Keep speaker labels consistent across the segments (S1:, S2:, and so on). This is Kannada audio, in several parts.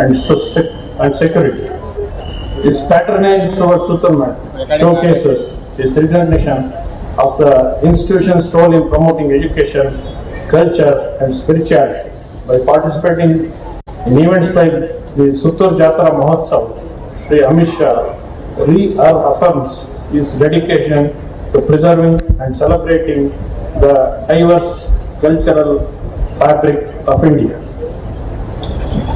S1: and, and security. It's patronized towards Sutarman, showcases his recognition of the institution's role in promoting education, culture, and spirituality by participating in events like the Sutur Jatra Mahotsav. Sri Amisha reaffirms his dedication to preserving and celebrating the diverse cultural fabric of India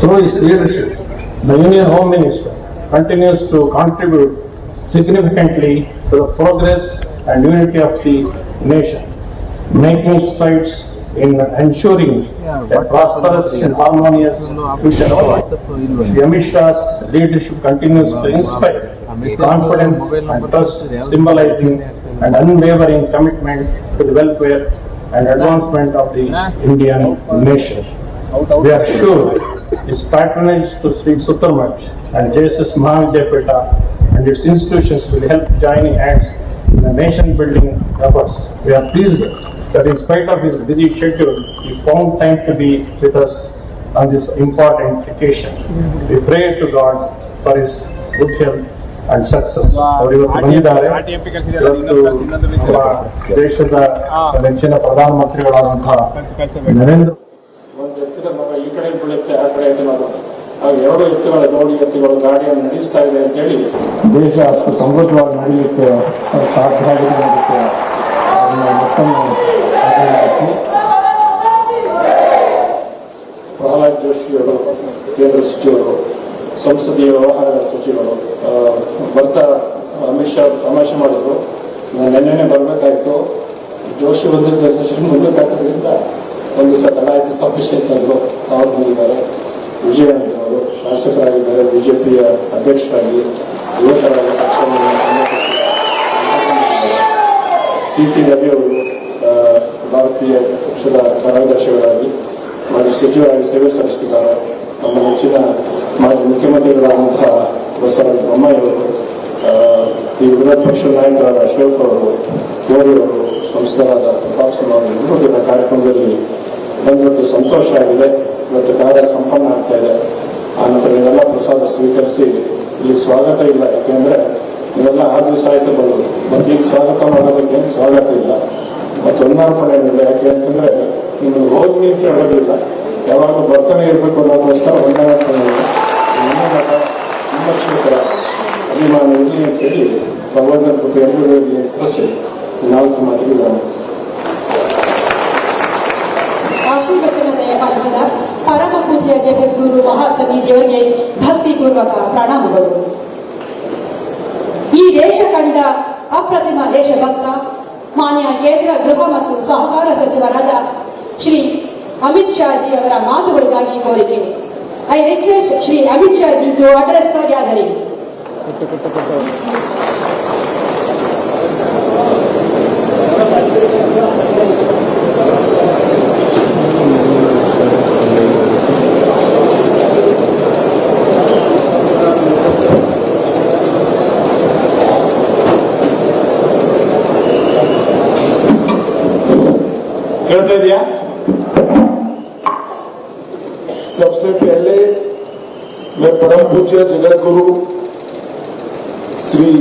S1: through his leadership, the Union Home Minister continues to contribute significantly to the progress and unity of the nation, making strides in ensuring yeah, a prosperous and harmonious future for Yamishra's leadership continues to inspire confidence and trust, symbolizing an unwavering commitment to the welfare and advancement of the Indian nation. We are sure is patronage to Sri Sutarmach and JSS Mahavidyapeta and its institutions will help joining hands in the nation building efforts. We are pleased that in spite of his busy schedule, he found time to be with us on this important occasion. We pray to God for his good health And success. ದೇಶದ ನೆಚ್ಚಿನ ಪ್ರಧಾನಮಂತ್ರಿಗಳಾದಂತಹ ನರೇಂದ್ರ
S2: ನಡೆಯುತ್ತೆ ಆ ಕಡೆ ಎತ್ತುಗಳು ಎರಡು ಎತ್ತುಗಳ ಜೋಡಿ ಎತ್ತುಗಳು ಗಾಡಿಯನ್ನು ನಡೆಸ್ತಾ ಇದೆ ಅಂತ ಹೇಳಿ ದೇಶ ಅಷ್ಟು ಸಮೃದ್ಧವಾಗಿ ನಡೆಯುತ್ತೆ ಸಾಧ್ಯ ಆಗಿದೆ ಜೋಶಿ ಅವರು ಪ್ರಹ್ಲಾದ್ ಕೇಂದ್ರ ಸಚಿವರು ಸಂಸದೀಯ ವ್ಯವಹಾರಗಳ ಸಚಿವರು ಬರ್ತಾ ಅಮಿತ್ ಶಾ ತಮಾಷೆ ಮಾಡಿದ್ರು ನಾನು ನೆನ್ನೆನೆ ಬರಬೇಕಾಯಿತು ಜೋಶಿ ಬಂದಿದ್ದ ಸಚಿವ ಮುಂದಕ್ಕೆ ಹಾಕೋದ್ರಿಂದ ಒಂದು ಸಲ ಇದು ಸಫಿಷಿಯೆಂಟ್ ಅಂದರು ಅವ್ರು ಬಂದಿದ್ದಾರೆ ವಿಜಯನಂತರ ಅವರು ಶಾಸಕರಾಗಿದ್ದಾರೆ ಬಿ ಜೆ ಪಿಯ ಅಧ್ಯಕ್ಷರಾಗಿ ಯುವಕರಾಗಿ ಪಕ್ಷವನ್ನು ಸಿ ಟಿ ರವಿ ಅವರು ಭಾರತೀಯ ಪಕ್ಷದ ಕಾರ್ಯದರ್ಶಿಗಳಾಗಿ ಮಾಜಿ ಸಚಿವರಾಗಿ ಸೇವೆ ಸಲ್ಲಿಸಿದ್ದಾರೆ ನಮ್ಮ ಮುಂಚಿನ ಮಾಜಿ ಮುಖ್ಯಮಂತ್ರಿಗಳಾದಂತಹ ಬಸವರಾಜ ಬೊಮ್ಮಾಯಿ ಅವರು ಈ ವಿರೋಧ ಪಕ್ಷದ ನಾಯಕರಾದ ಅಶೋಕ್ ಅವರು ಮೋದಿ ಅವರು ಸಂಸ್ಥರಾದ ಪ್ರತಾಪ್ ಸಿಂಹ ಅವರು ಕಾರ್ಯಕ್ರಮದಲ್ಲಿ ಬಂದದ್ದು ಸಂತೋಷ ಆಗಿದೆ ಇವತ್ತು ಕಾರ್ಯ ಸಂಪನ್ನ ಆಗ್ತಾ ಇದೆ ನಂತರ ಇವೆಲ್ಲ ಪ್ರಸಾದ ಸ್ವೀಕರಿಸಿ ಇಲ್ಲಿ ಸ್ವಾಗತ ಇಲ್ಲ ಯಾಕೆಂದ್ರೆ ಇವೆಲ್ಲ ಆ ದಿವಸ ಆಯ್ತು ಬರೋದು ಮತ್ತೆ ಈಗ ಸ್ವಾಗತ ಮಾಡೋದಕ್ಕೆ ಸ್ವಾಗತ ಇಲ್ಲ ಮತ್ತೆ ಹೊನ್ನಾರ್ಪಣೆ ಇಲ್ಲ ಯಾಕೆ ಅಂತಂದ್ರೆ ಇನ್ನು ಹೋಗಿ ಅಂತ ಹೇಳೋದಿಲ್ಲ ಯಾವಾಗಲೂ ಬರ್ತಾನೆ ಇರಬೇಕು ಅನ್ನೋದಕ್ಕೋಸ್ಕರ ಹೊನ್ನಾರ್ಪಣೆ ನಿಮ್ಮ ಕ್ಷೇತ್ರ ಅಭಿಮಾನ ಇರಲಿ ಅಂತ ಹೇಳಿ ಭಗವಂತನ ಕೃಪೆ ಎಲ್ಲರೂ ಇರಲಿ ಅಂತ ನಾವು ನಮ್ಮ ಮಾತಿಗೆ
S3: ನಾವು ಪಾಲಿಸಿದ ಪರಮ ಪೂಜ್ಯ ಜಗದ್ಗುರು ಭಕ್ತಿ ಭಕ್ತಿಪೂರ್ವಕ ಪ್ರಣಾಮಗಳು ಈ ದೇಶ ಕಂಡ ಅಪ್ರತಿಮ ದೇಶಭಕ್ತ ಮಾನ್ಯ ಕೇಂದ್ರ ಗೃಹ ಮತ್ತು ಸಹಕಾರ ಸಚಿವರಾದ ಶ್ರೀ ಅಮಿತ್ ಶಾಜಿ ಅವರ ಮಾತುಗಳಿಗಾಗಿ ಕೋರಿಕೆ I request Shri Amit Shaji to address the
S2: करते दिया
S4: सबसे पहले मैं परम पूज्य जगत गुरु श्री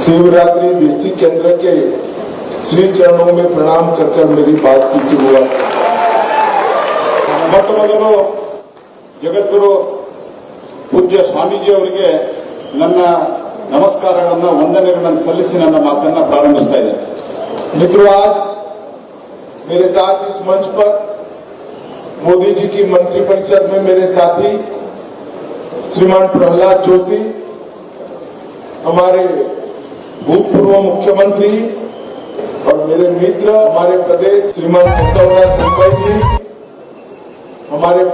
S4: शिवरात्रि देसी केंद्र के श्री चरणों में प्रणाम कर कर मेरी बात की शुरुआत
S2: ಮೊಟ್ಟಮೊದಲು ಜಗದ್ಗುರು ಪೂಜ್ಯ पूज्य ನನ್ನ ನಮಸ್ಕಾರಗಳನ್ನು ವಂದನೆಗಳನ್ನು ಸಲ್ಲಿಸಿ ನನ್ನ ಮಾತನ್ನ ಪ್ರಾರಂಭಿಸ್ತಾ
S4: मित्रों आज मेरे साथ इस मंच पर मोदी जी की मंत्रिपरिषद में मेरे साथी श्रीमान प्रहलाद जोशी हमारे भूतपूर्व मुख्यमंत्री और मेरे मित्र हमारे प्रदेश श्रीमान बसवराज मुंबई जी हमारे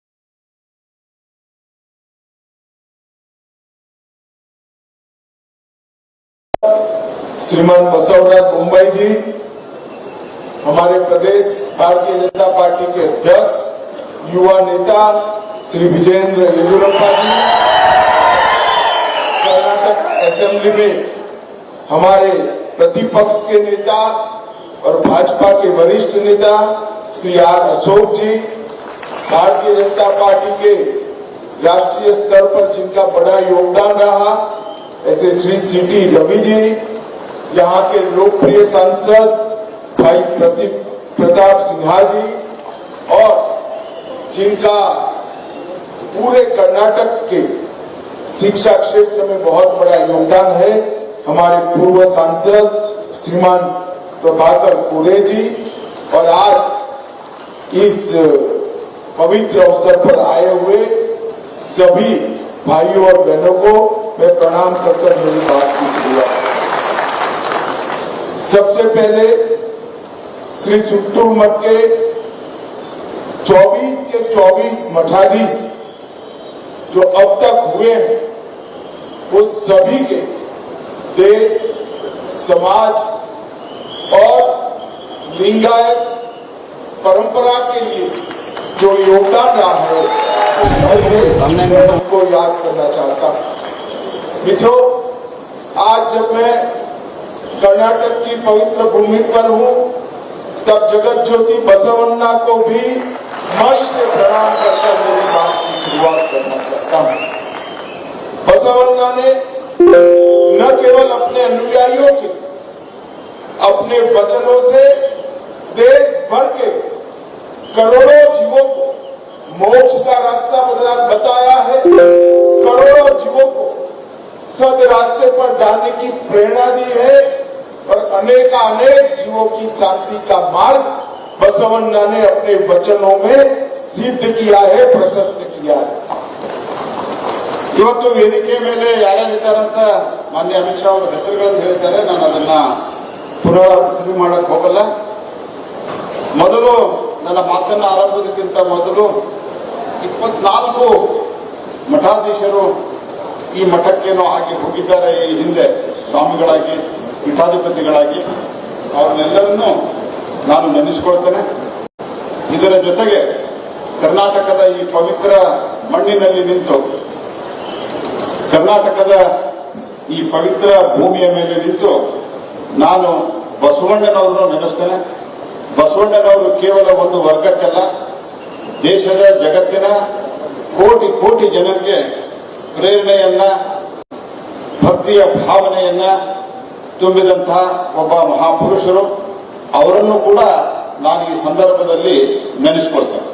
S4: प्रदेश भारतीय जनता श्रीमान बसवराज मुंबई जी हमारे प्रदेश भारतीय जनता पार्टी के अध्यक्ष युवा नेता श्री विजेंद्र येदुरप्पा जी कर्नाटक असेंबली में हमारे प्रतिपक्ष के नेता और भाजपा के वरिष्ठ नेता Shri are Ashok ji Bharatiya Janata party के राष्ट्रीय स्तर पर जिनका बड़ा योगदान रहा ऐसे श्री सीटी रवि जी यहाँ के लोकप्रिय सांसद भाई प्रदीप प्रताप सिन्हा जी और जिनका पूरे कर्नाटक के शिक्षा क्षेत्र में बहुत बड़ा योगदान है हमारे पूर्व सांसद श्रीमान प्रभाकर कोरे जी और आज इस पवित्र अवसर पर आए हुए सभी भाइयों और बहनों को मैं प्रणाम करकर मेरी बात की शुरुआत सबसे पहले श्री सुट्टू मठ के 24 के 24 मठाधीश जो अब तक हुए हैं वो सभी के देश समाज और लिंगायत परंपरा के लिए जो योगदान रहा है उनको याद करना चाहता हूँ मित्रों आज जब मैं कर्नाटक की पवित्र भूमि पर हूँ तब जगत ज्योति बसवन्ना को भी मन से प्रणाम करता मेरी बात की शुरुआत करना चाहता हूँ बसवन्ना ने न केवल अपने अनुयायियों के लिए अपने वचनों से देश भर के करोड़ों जीवों को मोक्ष का रास्ता बताया है करोड़ों जीवों को सद रास्ते पर जाने की प्रेरणा दी है और अनेक अनेक जीवों की शांति का मार्ग बसवन्ना ने अपने वचनों में सिद्ध किया है प्रशस्त किया है
S5: ಇವತ್ತು ವೇದಿಕೆ ಮೇಲೆ ಯಾರ್ಯಾರಿದ್ದಾರಂತ ಮಾನ್ಯ ಅಮಿತ್ ಶಾ ಅವರ ಹೆಸರುಗಳನ್ನು ಹೇಳಿದ್ದಾರೆ ನಾನು ಅದನ್ನ ಪುನರಾವರ್ತನೆ ಮಾಡಕ್ ಹೋಗಲ್ಲ ಮೊದಲು ನನ್ನ ಮಾತನ್ನ ಆರಂಭದಕ್ಕಿಂತ ಮೊದಲು ಇಪ್ಪತ್ನಾಲ್ಕು ಮಠಾಧೀಶರು ಈ ಮಠಕ್ಕೇನು ಆಗಿ ಹೋಗಿದ್ದಾರೆ ಈ ಹಿಂದೆ ಸ್ವಾಮಿಗಳಾಗಿ ಪೀಠಾಧಿಪತಿಗಳಾಗಿ ಅವ್ರನ್ನೆಲ್ಲರನ್ನೂ ನಾನು ನೆನೆಸ್ಕೊಳ್ತೇನೆ ಇದರ ಜೊತೆಗೆ ಕರ್ನಾಟಕದ ಈ ಪವಿತ್ರ ಮಣ್ಣಿನಲ್ಲಿ ನಿಂತು ಕರ್ನಾಟಕದ ಈ ಪವಿತ್ರ ಭೂಮಿಯ ಮೇಲೆ ನಿಂತು ನಾನು ಬಸವಣ್ಣನವರನ್ನು ನೆನೆಸ್ತೇನೆ ಬಸವಣ್ಣನವರು ಕೇವಲ ಒಂದು ವರ್ಗಕ್ಕಲ್ಲ ದೇಶದ ಜಗತ್ತಿನ ಕೋಟಿ ಕೋಟಿ ಜನರಿಗೆ ಪ್ರೇರಣೆಯನ್ನ ಭಕ್ತಿಯ ಭಾವನೆಯನ್ನ ತುಂಬಿದಂತಹ ಒಬ್ಬ ಮಹಾಪುರುಷರು ಅವರನ್ನು ಕೂಡ ನಾನು ಈ ಸಂದರ್ಭದಲ್ಲಿ ನೆನೆಸ್ಕೊಳ್ತೇನೆ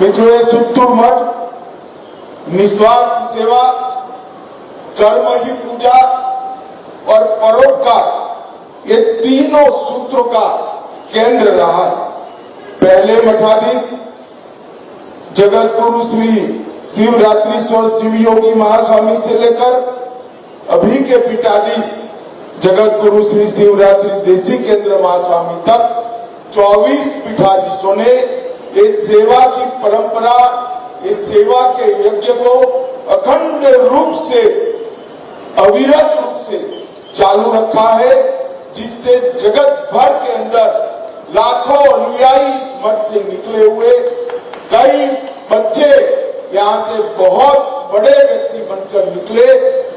S4: ಮಿತ್ರರೇ ಸುತ್ತೂರು ಮಠ ನಿಸ್ವಾರ್ಥ ಸೇವಾ कर्म ही पूजा और परोपकार ये तीनों सूत्रों का केंद्र रहा है पहले मठाधीश जगत गुरु श्री स्वर शिव योगी महास्वामी से लेकर अभी के पीठाधीश जगत गुरु श्री शिवरात्रि देसी केंद्र महास्वामी तक 24 पीठाधीशों ने इस सेवा की परंपरा इस सेवा के यज्ञ को अखंड रूप से अविरत रूप से चालू रखा है जिससे जगत भर के अंदर लाखों अनुयायी इस मठ से निकले हुए कई बच्चे यहाँ से बहुत बड़े व्यक्ति बनकर निकले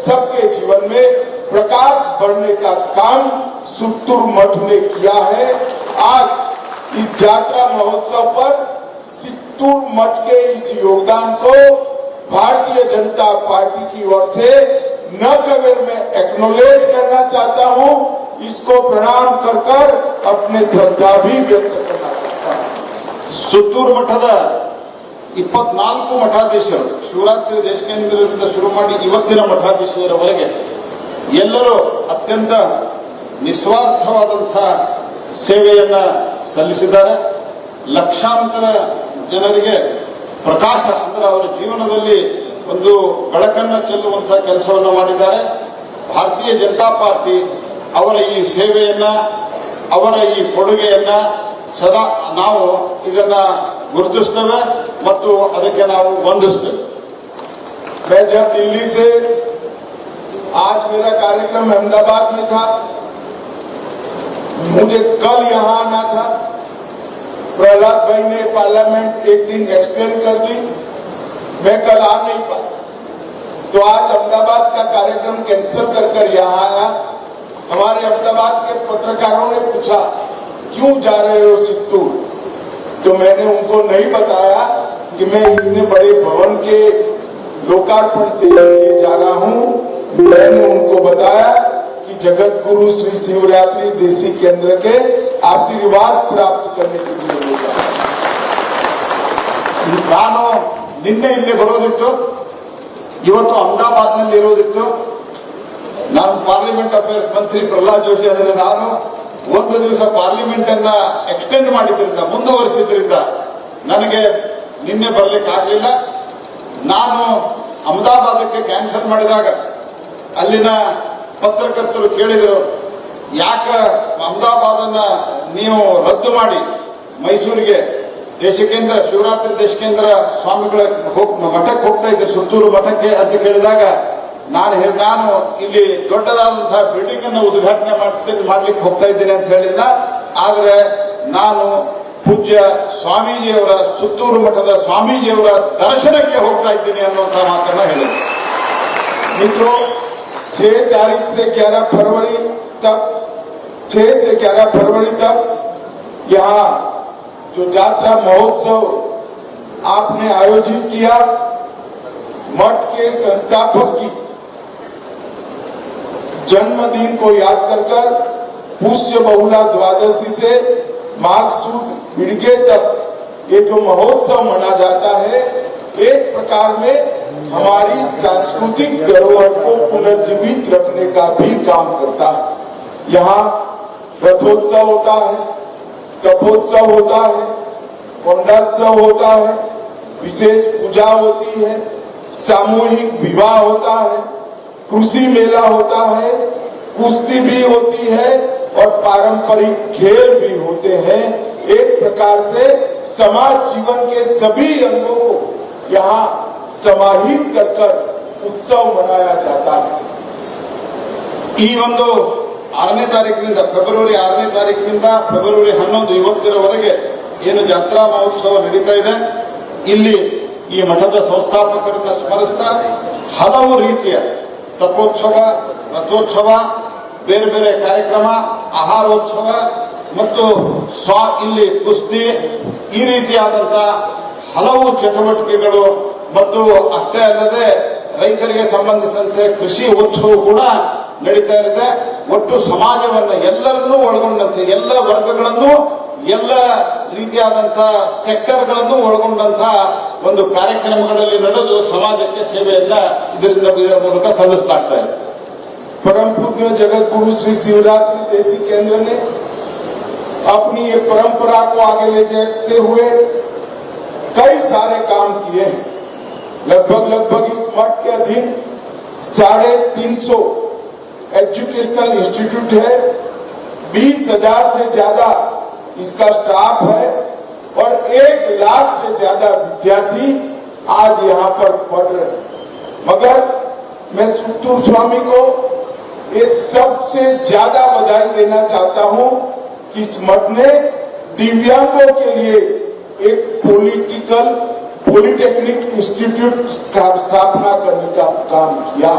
S4: सबके जीवन में प्रकाश भरने का काम सुतुर मठ ने किया है आज इस यात्रा महोत्सव पर सितुर मठ के इस योगदान को भारतीय जनता पार्टी की ओर से न कविर मैं एक्नोलेज करना चाहता हूं इसको प्रणाम कर कर अपने श्रद्धा भी व्यक्त करना चाहता हूं
S5: ಸುತ್ತೂರು ಮಠದ ಇಪ್ಪತ್ನಾಲ್ಕು ಮಠಾಧೀಶರು ಶಿವರಾತ್ರಿ ದೇಶಕೇಂದ್ರದಿಂದ ಶುರು ಮಾಡಿ ಇವತ್ತಿನ ಮಠಾಧೀಶರವರೆಗೆ ಎಲ್ಲರೂ ಅತ್ಯಂತ ನಿಸ್ವಾರ್ಥವಾದಂತಹ ಸೇವೆಯನ್ನ ಸಲ್ಲಿಸಿದ್ದಾರೆ ಲಕ್ಷಾಂತರ ಜನರಿಗೆ ಪ್ರಕಾಶ ಅಂದ್ರೆ ಅವರ ಜೀವನದಲ್ಲಿ ಒಂದು ಬೆಳಕನ್ನು ಚೆಲ್ಲುವಂತಹ ಕೆಲಸವನ್ನು ಮಾಡಿದ್ದಾರೆ ಭಾರತೀಯ ಜನತಾ ಪಾರ್ಟಿ ಅವರ ಈ ಸೇವೆಯನ್ನ ಅವರ ಈ ಕೊಡುಗೆಯನ್ನ ಸದಾ ನಾವು ಇದನ್ನ ಗುರುತಿಸ್ತೇವೆ ಮತ್ತು ಅದಕ್ಕೆ ನಾವು ವಂದಿಸ್ತೇವೆ
S4: मैं जब दिल्ली से आज मेरा कार्यक्रम अहमदाबाद में था मुझे कल यहाँ आना मैं कल आ नहीं पा तो आज अहमदाबाद का कार्यक्रम कैंसिल कर कर यहाँ आया हमारे अहमदाबाद के पत्रकारों ने पूछा क्यों जा रहे हो सिद्धू तो मैंने उनको नहीं बताया कि मैं इतने बड़े भवन के लोकार्पण से ले जा रहा हूँ मैंने उनको बताया कि जगत गुरु श्री शिवरात्रि देसी केंद्र के आशीर्वाद प्राप्त करने के लिए होगा
S5: ನಿನ್ನೆ ಇಲ್ಲಿ ಬರೋದಿತ್ತು ಇವತ್ತು ಅಹಮದಾಬಾದ್ನಲ್ಲಿ ಇರೋದಿತ್ತು ನಾನು ಪಾರ್ಲಿಮೆಂಟ್ ಅಫೇರ್ಸ್ ಮಂತ್ರಿ ಪ್ರಹ್ಲಾದ್ ಜೋಶಿ ಅಂದರೆ ನಾನು ಒಂದು ದಿವಸ ಪಾರ್ಲಿಮೆಂಟ್ ಅನ್ನ ಎಕ್ಸ್ಟೆಂಡ್ ಮಾಡಿದ್ರಿಂದ ಮುಂದುವರಿಸಿದ್ರಿಂದ ನನಗೆ ನಿನ್ನೆ ಬರ್ಲಿಕ್ಕೆ ಆಗಲಿಲ್ಲ ನಾನು ಅಹಮದಾಬಾದಕ್ಕೆ ಕ್ಯಾನ್ಸಲ್ ಮಾಡಿದಾಗ ಅಲ್ಲಿನ ಪತ್ರಕರ್ತರು ಕೇಳಿದರು ಯಾಕ ಅನ್ನ ನೀವು ರದ್ದು ಮಾಡಿ ಮೈಸೂರಿಗೆ ದೇಶಕೇಂದ್ರ ಶಿವರಾತ್ರಿ ದೇಶಕೇಂದ್ರ ಸ್ವಾಮಿಗಳ ಮಠಕ್ಕೆ ಹೋಗ್ತಾ ಇದ್ದೆ ಸುತ್ತೂರು ಮಠಕ್ಕೆ ಅಂತ ಕೇಳಿದಾಗ ನಾನು ನಾನು ಇಲ್ಲಿ ದೊಡ್ಡದಾದಂತಹ ಬಿಲ್ಡಿಂಗ್ ಅನ್ನು ಉದ್ಘಾಟನೆ ಮಾಡ್ತೀನಿ ಮಾಡ್ಲಿಕ್ಕೆ ಹೋಗ್ತಾ ಇದ್ದೇನೆ ಅಂತ ಹೇಳಿಲ್ಲ ಆದರೆ ನಾನು ಪೂಜ್ಯ ಸ್ವಾಮೀಜಿಯವರ ಸುತ್ತೂರು ಮಠದ ಸ್ವಾಮೀಜಿಯವರ ದರ್ಶನಕ್ಕೆ ಹೋಗ್ತಾ ಇದ್ದೀನಿ ಅನ್ನುವಂತ ಮಾತನ್ನ ಹೇಳಿದೆ
S4: ಮಿತ್ರ ಛೇ तारीख ಸೆ 11 ಫರ್ವರಿ तक 6 से 11 फरवरी तक ಯಾ जो यात्रा महोत्सव आपने आयोजित किया मठ के संस्थापक की जन्मदिन को याद कर कर पुष्य बहुला द्वादशी से माघ सूद बिड़गे तक ये जो महोत्सव मना जाता है एक प्रकार में हमारी सांस्कृतिक धरोहर को पुनर्जीवित रखने का भी काम करता है यहाँ रथोत्सव होता है तपोत्सव होता है कुंडोत्सव होता है विशेष पूजा होती है सामूहिक विवाह होता है कृषि मेला होता है कुश्ती भी होती है और पारंपरिक खेल भी होते हैं एक प्रकार से समाज जीवन के सभी अंगों को यहाँ समाहित कर उत्सव मनाया जाता है
S5: ई बंदो ಆರನೇ ತಾರೀಕಿನಿಂದ ಫೆಬ್ರವರಿ ಆರನೇ ತಾರೀಕಿನಿಂದ ಫೆಬ್ರವರಿ ಹನ್ನೊಂದು ಇವತ್ತಿನವರೆಗೆ ಏನು ಜಾತ್ರಾ ಮಹೋತ್ಸವ ನಡೀತಾ ಇದೆ ಇಲ್ಲಿ ಈ ಮಠದ ಸಂಸ್ಥಾಪಕರನ್ನ ಸ್ಮರಿಸ್ತಾ ಹಲವು ರೀತಿಯ ತಪೋತ್ಸವ ರಥೋತ್ಸವ ಬೇರೆ ಬೇರೆ ಕಾರ್ಯಕ್ರಮ ಆಹಾರೋತ್ಸವ ಮತ್ತು ಸ್ವಾ ಇಲ್ಲಿ ಕುಸ್ತಿ ಈ ರೀತಿಯಾದಂತಹ ಹಲವು ಚಟುವಟಿಕೆಗಳು ಮತ್ತು ಅಷ್ಟೇ ಅಲ್ಲದೆ ರೈತರಿಗೆ ಸಂಬಂಧಿಸಿದಂತೆ ಕೃಷಿ ಉತ್ಸವ ಕೂಡ ನಡೀತಾ ಇರುತ್ತೆ ಒಟ್ಟು ಸಮಾಜವನ್ನು ಎಲ್ಲರನ್ನೂ ಒಳಗೊಂಡಂತೆ ಎಲ್ಲ ವರ್ಗಗಳನ್ನು ಎಲ್ಲ ರೀತಿಯಾದಂಥ ಸೆಕ್ಟರ್ಗಳನ್ನು ಒಳಗೊಂಡಂಥ ಒಂದು ಕಾರ್ಯಕ್ರಮಗಳಲ್ಲಿ ನಡೆದು ಸಮಾಜಕ್ಕೆ ಸೇವೆಯನ್ನ ಇದರಿಂದ ಇದರ ಮೂಲಕ ಸಲ್ಲಿಸ್ತಾಗ್ತಾ ಇದೆ
S4: ಪರಮ ಪೂಜ್ಯ ಶ್ರೀ ಶ್ರೀ ಶಿವರಾತ್ರಿ ದೇಸಿ ಕೇಂದ್ರ ಅಪ್ನಿ ಪರಂಪರಾ ಕೈ ये परंपरा को आगे ले जाते हुए कई सारे एजुकेशनल इंस्टीट्यूट है बीस हजार से ज्यादा इसका स्टाफ है और एक लाख से ज्यादा विद्यार्थी आज यहाँ पर पढ़ रहे मगर मैं सुतूर स्वामी को ये सबसे ज्यादा बधाई देना चाहता हूँ कि इस मठ ने दिव्यांगों के लिए एक पॉलिटिकल पॉलिटेक्निक इंस्टीट्यूट स्थापना करने का काम किया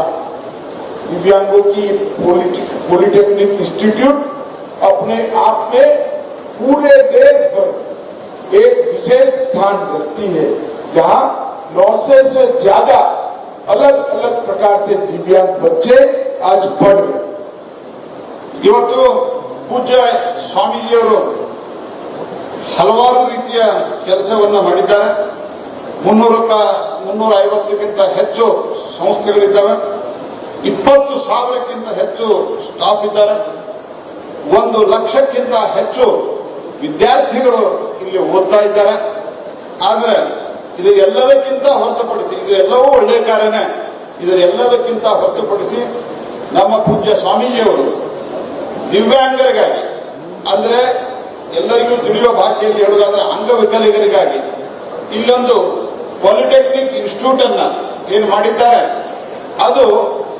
S4: दिव्यांगों की पॉलिटेक्निक इंस्टीट्यूट अपने आप में पूरे देश भर एक विशेष स्थान रखती है जहाँ नौ से ज्यादा अलग अलग प्रकार से दिव्यांग बच्चे आज पढ़ रहे
S5: ಇವತ್ತು ಪೂಜ್ಯ ಸ್ವಾಮೀಜಿಯವರು ಹಲವಾರು हलवर रीतिया ಮಾಡಿದ್ದಾರೆ मुनूर ಮುನ್ನೂರ ಐವತ್ತಕ್ಕಿಂತ ಹೆಚ್ಚು ಇಪ್ಪತ್ತು ಸಾವಿರಕ್ಕಿಂತ ಹೆಚ್ಚು ಸ್ಟಾಫ್ ಇದ್ದಾರೆ ಒಂದು ಲಕ್ಷಕ್ಕಿಂತ ಹೆಚ್ಚು ವಿದ್ಯಾರ್ಥಿಗಳು ಇಲ್ಲಿ ಓದ್ತಾ ಇದ್ದಾರೆ ಆದರೆ ಇದು ಎಲ್ಲದಕ್ಕಿಂತ ಹೊರತುಪಡಿಸಿ ಇದು ಎಲ್ಲವೂ ಒಳ್ಳೆಯ ಕಾರ್ಯನೇ ಇದರ ಎಲ್ಲದಕ್ಕಿಂತ ಹೊರತುಪಡಿಸಿ ನಮ್ಮ ಪೂಜ್ಯ ಸ್ವಾಮೀಜಿಯವರು ದಿವ್ಯಾಂಗರಿಗಾಗಿ ಅಂದರೆ ಎಲ್ಲರಿಗೂ ತಿಳಿಯುವ ಭಾಷೆಯಲ್ಲಿ ಹೇಳುವುದಾದ್ರೆ ಅಂಗವಿಕಲಿಗರಿಗಾಗಿ ಇಲ್ಲೊಂದು ಪಾಲಿಟೆಕ್ನಿಕ್ ಇನ್ಸ್ಟಿಟ್ಯೂಟ್ ಅನ್ನ ಏನು ಮಾಡಿದ್ದಾರೆ ಅದು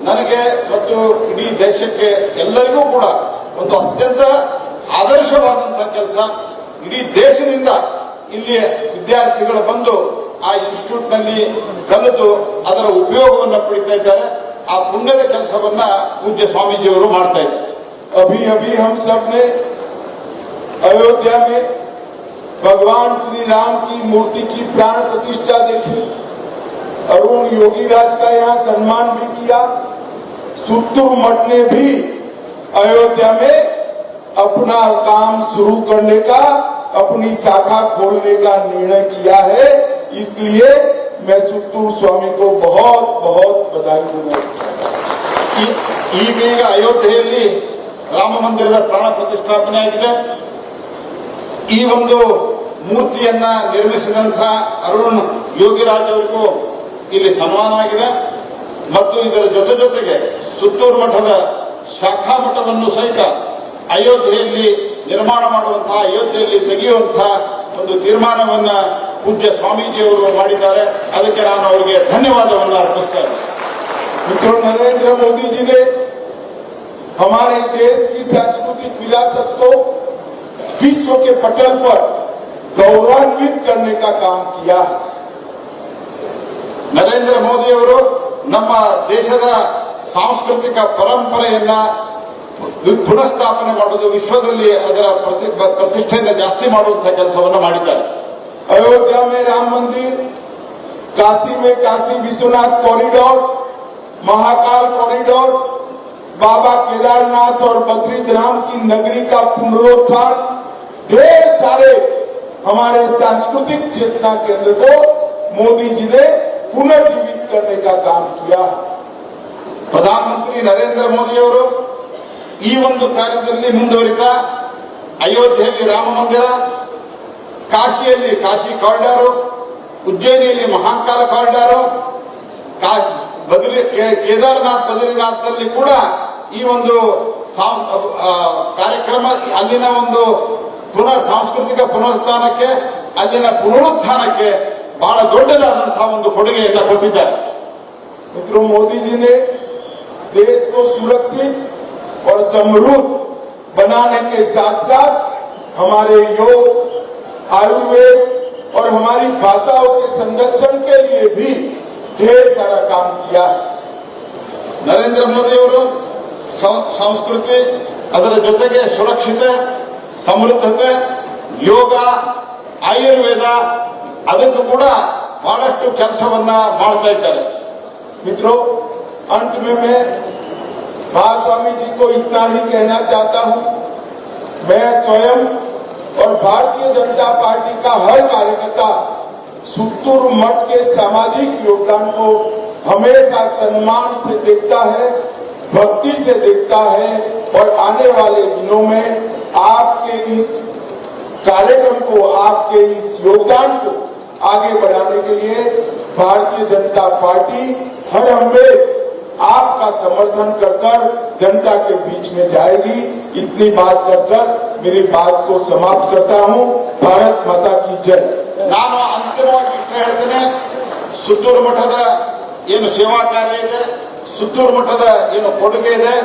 S5: ನನಗೆ ಮತ್ತು ಇಡೀ ದೇಶಕ್ಕೆ ಎಲ್ಲರಿಗೂ ಕೂಡ ಒಂದು ಅತ್ಯಂತ ಆದರ್ಶವಾದಂತಹ ಕೆಲಸ ಇಡೀ ದೇಶದಿಂದ ಇಲ್ಲಿ ವಿದ್ಯಾರ್ಥಿಗಳು ಬಂದು ಆ ಇನ್ಸ್ಟಿಟ್ಯೂಟ್ ನಲ್ಲಿ ಕಲಿತು ಅದರ ಉಪಯೋಗವನ್ನು ಪಡಿತಾ ಇದ್ದಾರೆ ಆ ಪುಣ್ಯದ ಕೆಲಸವನ್ನ ಪೂಜ್ಯ ಸ್ವಾಮೀಜಿಯವರು ಮಾಡ್ತಾ ಇದ್ದಾರೆ
S4: ಅಭಿ ಅಭಿ ಹಮ್ ಸಬ್ನೆ ಅಯೋಧ್ಯ ಭಗವಾನ್ भगवान ಕಿ ಮೂರ್ತಿ ಕಿ ಪ್ರಾಣ ಪ್ರತಿಷ್ಠಾ ದೇಖಿ ಅರುಣ್ ಯೋಗಿ अरुण योगी राज शुतुरमठ ने भी अयोध्या में अपना काम शुरू करने का अपनी शाखा खोलने का निर्णय किया है इसलिए मैं सुतुर स्वामी को बहुत बहुत बधाई दूंगा
S5: अयोध्या राम मंदिर प्राण प्रतिष्ठापन आगे मूर्तिया निर्मित अरुण योगी राजू सम्मान आगे ಮತ್ತು ಇದರ ಜೊತೆ ಜೊತೆಗೆ ಸುತ್ತೂರು ಮಠದ ಶಾಖಾ ಮಠವನ್ನು ಸಹಿತ ಅಯೋಧ್ಯೆಯಲ್ಲಿ ನಿರ್ಮಾಣ ಮಾಡುವಂತಹ ಅಯೋಧ್ಯೆಯಲ್ಲಿ ತೆಗೆಯುವಂತಹ ಒಂದು ತೀರ್ಮಾನವನ್ನ ಪೂಜ್ಯ ಸ್ವಾಮೀಜಿಯವರು ಮಾಡಿದ್ದಾರೆ ಅದಕ್ಕೆ ನಾನು ಅವರಿಗೆ ಧನ್ಯವಾದವನ್ನು ಅರ್ಪಿಸ್ತಾ ಇದ್ದೇನೆ
S4: ನರೇಂದ್ರ ಮೋದಿ ಜಿ जी ದೇಶ हमारे देश की सांस्कृतिक विरासत को विश्व के पटल पर गौरवान्वित
S5: ನಮ್ಮ ದೇಶದ ಸಾಂಸ್ಕೃತಿಕ ಪರಂಪರೆಯನ್ನ ಪುನಃಸ್ಥಾಪನೆ ಮಾಡೋದು ವಿಶ್ವದಲ್ಲಿ ಅದರ ಪ್ರತಿ ಪ್ರತಿಷ್ಠೆಯನ್ನು ಜಾಸ್ತಿ ಮಾಡುವಂತಹ ಕೆಲಸವನ್ನು ಮಾಡಿದ್ದಾರೆ
S4: ಅಯೋಧ್ಯ ಮೇ ರಾಮ ಮಂದಿರ್ ಕಾಶಿ ಮೇ ಕಾಶಿ ವಿಶ್ವನಾಥ್ ಕಾರಿಡಾರ್ महाकाल ಕಾರಿಡಾರ್ ಬಾಬಾ ಕೇದಾರನಾಥ್ और बद्रीधाम की नगरी का पुनरोत्थान ढेर सारे हमारे सांस्कृतिक चेतना केंद्र को मोदी जी ने
S5: ಪ್ರಧಾನಮಂತ್ರಿ ನರೇಂದ್ರ ಮೋದಿಯವರು ಈ ಒಂದು ಕಾರ್ಯದಲ್ಲಿ ಮುಂದುವರಿತಾ ಅಯೋಧ್ಯೆಯಲ್ಲಿ ರಾಮ ಮಂದಿರ ಕಾಶಿಯಲ್ಲಿ ಕಾಶಿ ಕಾರಿಡಾರ್ ಉಜ್ಜಯಿನಿಯಲ್ಲಿ ಮಹಾಕಾಲ ಕಾರಿಡಾರ್ ಬದರಿ ಕೇದಾರನಾಥ್ ಬದ್ರಿನಾಥ್ನಲ್ಲಿ ಕೂಡ ಈ ಒಂದು ಕಾರ್ಯಕ್ರಮ ಅಲ್ಲಿನ ಒಂದು ಪುನರ್ ಸಾಂಸ್ಕೃತಿಕ ಪುನರುತ್ಥಾನಕ್ಕೆ ಅಲ್ಲಿನ ಪುನರುತ್ಥಾನಕ್ಕೆ
S4: ఆలగొండనంత ఒక కొడుగేనప్పటికీ ప్రధాని మోడీజీ దేశంను సురక్షిత మరియు సమృద్ధం చేయడానికి పాటుపడ్డారు. మన యోగా, ఆయుర్వేద మరియు మన భాషల సంరక్షణ కోసం కూడా చాలా
S5: పని చేశారు. నరేంద్ర మోడీవరు సంస్కృతి, ప్రజల యొక్క రక్షణ, సమృద్ధి, యోగా, ఆయుర్వేద ಅದಕ್ಕೂ ಕೂಡ ಬಹಳಷ್ಟು ಕೆಲಸವನ್ನ
S4: अंत में मैं महास्वामी जी को इतना ही कहना चाहता हूं मैं स्वयं और भारतीय जनता पार्टी का हर कार्यकर्ता सुतुर मठ के सामाजिक योगदान को हमेशा सम्मान से देखता है भक्ति से देखता है और आने वाले दिनों में आपके इस कार्यक्रम को आपके इस योगदान को आगे बढ़ाने के लिए भारतीय जनता पार्टी हर हमेश आपका समर्थन कर कर जनता के बीच में जाएगी इतनी बात कर कर मेरी बात को समाप्त करता हूँ भारत माता की जय
S5: ನಾನು अंतिम ಇಷ್ಟ मठद सेवा कार्य ಏನು मठद ಕಾರ್ಯ ಇದೆ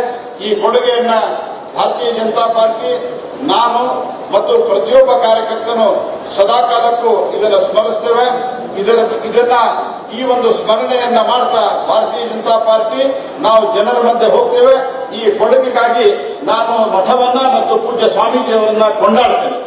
S5: ಭಾರತೀಯ ಜನತಾ ಪಾರ್ಟಿ ನಾನು ಮತ್ತು ಪ್ರತಿಯೊಬ್ಬ ಕಾರ್ಯಕರ್ತನು ಸದಾ ಕಾಲಕ್ಕೂ ಇದನ್ನು ಸ್ಮರಿಸ್ತೇವೆ ಇದರ ಇದನ್ನ ಈ ಒಂದು ಸ್ಮರಣೆಯನ್ನ ಮಾಡ್ತಾ ಭಾರತೀಯ ಜನತಾ ಪಾರ್ಟಿ ನಾವು ಜನರ ಮಧ್ಯೆ ಹೋಗ್ತೇವೆ ಈ ಕೊಡುಗೆಗಾಗಿ ನಾನು ಮಠವನ್ನ ಮತ್ತು ಪೂಜ್ಯ ಸ್ವಾಮೀಜಿಯವರನ್ನ ಕೊಂಡಾಡ್ತೇನೆ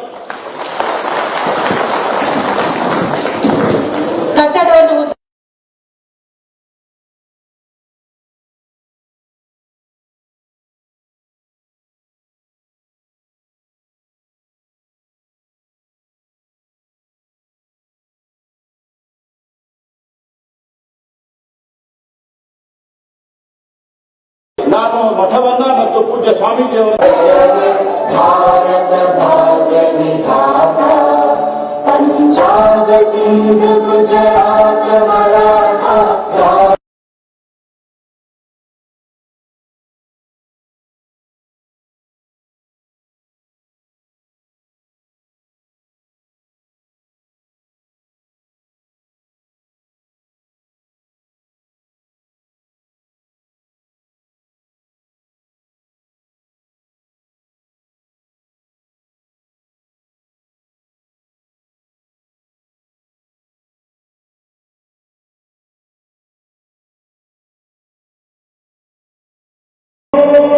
S3: কেউ Oh!